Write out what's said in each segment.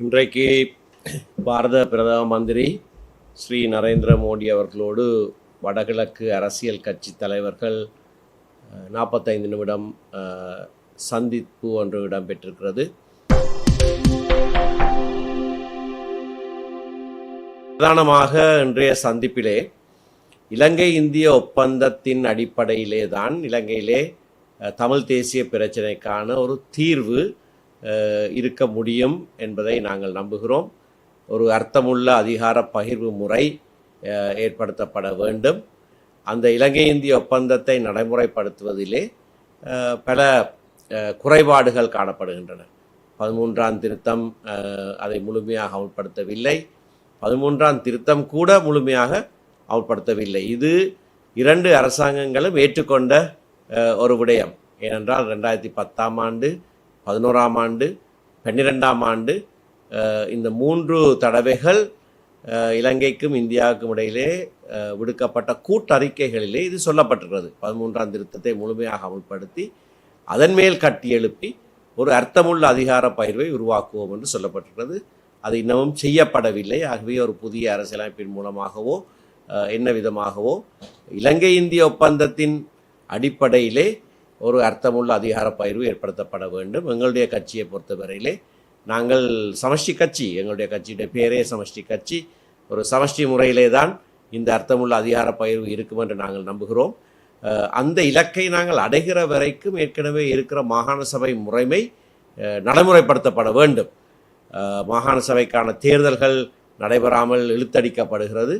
இன்றைக்கு பாரத பிரதம மந்திரி ஸ்ரீ நரேந்திர மோடி அவர்களோடு வடகிழக்கு அரசியல் கட்சி தலைவர்கள் நாற்பத்தைந்து நிமிடம் சந்திப்பு ஒன்று இடம்பெற்றிருக்கிறது. பிரதானமாக இன்றைய சந்திப்பிலே இலங்கை இந்திய ஒப்பந்தத்தின் அடிப்படையிலே தான் இலங்கையிலே தமிழ் தேசிய பிரச்சினைக்கான ஒரு தீர்வு இருக்க முடியும் என்பதை நாங்கள் நம்புகிறோம். ஒரு அர்த்தமுள்ள அதிகார பகிர்வு முறை ஏற்படுத்தப்பட வேண்டும். அந்த இலங்கை இந்திய ஒப்பந்தத்தை நடைமுறைப்படுத்துவதிலே பல குறைபாடுகள் காணப்படுகின்றன. பதிமூன்றாம் திருத்தம் அதை முழுமையாக அமல்படுத்தவில்லை. பதிமூன்றாம் திருத்தம் கூட முழுமையாக அமல்படுத்தவில்லை. இது இரண்டு அரசாங்கங்களும் ஏற்றுக்கொண்ட ஒரு விடயம். ஏனென்றால் ரெண்டாயிரத்தி பத்தாம் ஆண்டு பதினோராம் ஆண்டு பன்னிரெண்டாம் ஆண்டு இந்த மூன்று தடவைகள் இலங்கைக்கும் இந்தியாவுக்கும் இடையிலே விடுக்கப்பட்ட கூட்டறிக்கைகளிலே இது சொல்லப்பட்டிருக்கிறது. பதிமூன்றாம் திருத்தத்தை முழுமையாக அமல்படுத்தி அதன் மேல் கட்டி எழுப்பி ஒரு அர்த்தமுள்ள அதிகார பயிர்வை உருவாக்குவோம் என்று சொல்லப்பட்டிருக்கிறது. அது இன்னமும் செய்யப்படவில்லை. ஆகவே ஒரு புதிய அரசியலமைப்பின் மூலமாகவோ என்ன விதமாகவோ இலங்கை இந்திய ஒப்பந்தத்தின் அடிப்படையிலே ஒரு அர்த்தமுள்ள அதிகார பயிர்வு ஏற்படுத்தப்பட வேண்டும். எங்களுடைய கட்சியை பொறுத்தவரையிலே நாங்கள் சமஷ்டி கட்சி எங்களுடைய கட்சியுடைய பேரே சமஷ்டி கட்சி. ஒரு சமஷ்டி முறையிலே தான் இந்த அர்த்தமுள்ள அதிகார பயிர்வு இருக்கும் என்று நாங்கள் நம்புகிறோம். அந்த இலக்கை நாங்கள் அடைகிற வரைக்கும் ஏற்கனவே இருக்கிற மாகாண சபை முறைமை நடைமுறைப்படுத்தப்பட வேண்டும். மாகாண சபைக்கான தேர்தல்கள் நடைபெறாமல் இழுத்தடிக்கப்படுகிறது.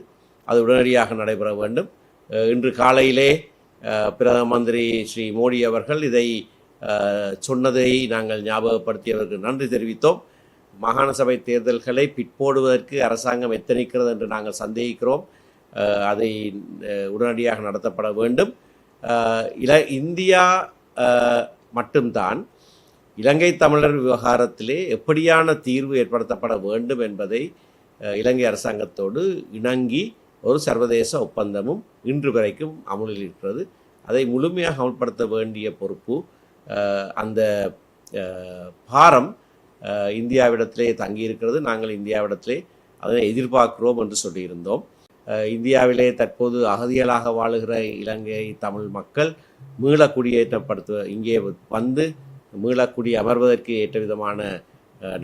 அது உடனடியாக நடைபெற வேண்டும். இன்று காலையிலே பிரதம மந்திரி ஸ்ரீ மோடி அவர்கள் இதை சொன்னதை நாங்கள் ஞாபகப்படுத்தியவருக்கு நன்றி தெரிவித்தோம். மாகாண சபை தேர்தல்களை பிற்போடுவதற்கு அரசாங்கம் எத்தனிக்கிறது என்று நாங்கள் சந்தேகிக்கிறோம். அதை உடனடியாக நடத்தப்பட வேண்டும். இல இந்தியா மட்டும்தான் இலங்கை தமிழர் விவகாரத்திலே எப்படியான தீர்வு ஏற்படுத்தப்பட வேண்டும் என்பதை இலங்கை அரசாங்கத்தோடு இணங்கி ஒரு சர்வதேச ஒப்பந்தமும் இன்று வரைக்கும் அமலில் இருக்கிறது. அதை முழுமையாக அமல்படுத்த வேண்டிய பொறுப்பு அந்த பாரம் இந்தியாவிடத்திலே தங்கியிருக்கிறது. நாங்கள் இந்தியாவிடத்திலே அதனை எதிர்பார்க்கிறோம் என்று சொல்லியிருந்தோம். இந்தியாவிலே தற்போது அகதிகளாக வாழுகிற இலங்கை தமிழ் மக்கள் மீளக்குடியேற்றப்படுத்துவ இங்கே வந்து மீளக்குடி அமர்வதற்கு ஏற்ற விதமான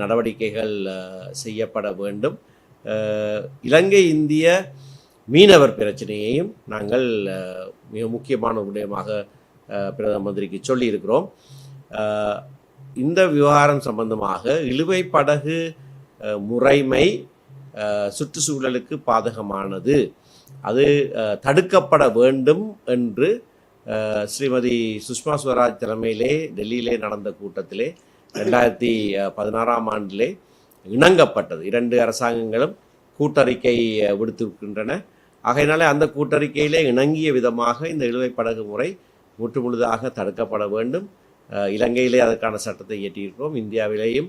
நடவடிக்கைகள் செய்யப்பட வேண்டும். இலங்கை இந்திய மீனவர் பிரச்சனையையும் நாங்கள் மிக முக்கியமான விடயமாக பிரதம மந்திரிக்கு சொல்லியிருக்கிறோம். இந்த விவகாரம் சம்பந்தமாக இழுவை படகு முறைமை அஹ், சுற்றுச்சூழலுக்கு பாதகமானது. அது தடுக்கப்பட வேண்டும் என்று அஹ், ஸ்ரீமதி சுஷ்மா ஸ்வராஜ் தலைமையிலே டெல்லியிலே நடந்த கூட்டத்திலே ரெண்டாயிரத்தி பதினாறாம் ஆண்டிலே இணங்கப்பட்டது. இரண்டு அரசாங்கங்களும் கூட்டறிக்கை விடுத்திருக்கின்றன. ஆகையினாலே அந்த கூட்டறிக்கையிலே இணங்கிய விதமாக இந்த இழுவை படகு முறை முற்றுமுழுதாக தடுக்கப்பட வேண்டும். இலங்கையிலே அதற்கான சட்டத்தை இயற்றியிருக்கிறோம். இந்தியாவிலேயும்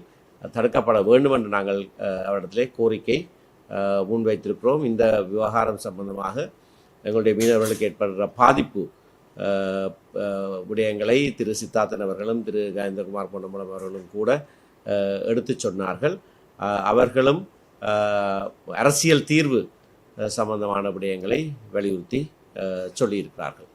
தடுக்கப்பட வேண்டும் என்று நாங்கள் அவரிடத்திலே கோரிக்கை முன்வைத்திருக்கிறோம். இந்த விவகாரம் சம்பந்தமாக எங்களுடைய மீனவர்களுக்கு ஏற்படுகிற பாதிப்பு விடயங்களை திரு சித்தார்த்தன் அவர்களும் திரு கஜேந்திரகுமார் பொன்னம்பலம் அவர்களும் கூட எடுத்து எடுத்துச் சொன்னார்கள். அவர்களும் அரசியல் தீர்வு சம்பந்தமான விடயங்களை வலியுறுத்தி சொல்லியிருக்கிறார்கள்.